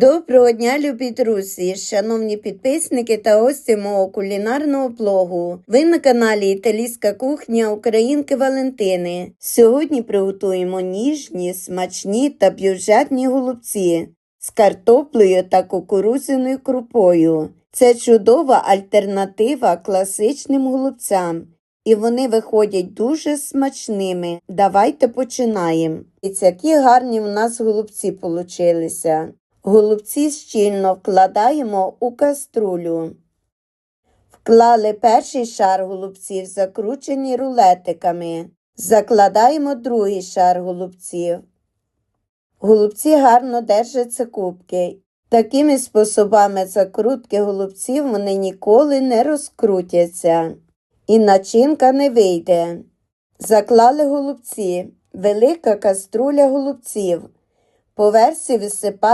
Доброго дня, любі друзі, шановні підписники та гості мого кулінарного блогу. Ви на каналі Італійська кухня Українки Валентини. Сьогодні приготуємо ніжні, смачні та бюджетні голубці з картоплею та кукурудзяною крупою. Це чудова альтернатива класичним голубцям. І вони виходять дуже смачними. Давайте починаємо. І які гарні в нас голубці получилися. Голубці щільно вкладаємо у каструлю. Вклали перший шар голубців, закручені рулетиками. Закладаємо другий шар голубців. Голубці гарно держаться кубки. Такими способами закрутки голубців вони ніколи не розкрутяться. І начинка не вийде. Заклали голубці. Велика каструля голубців. По версі висипаємо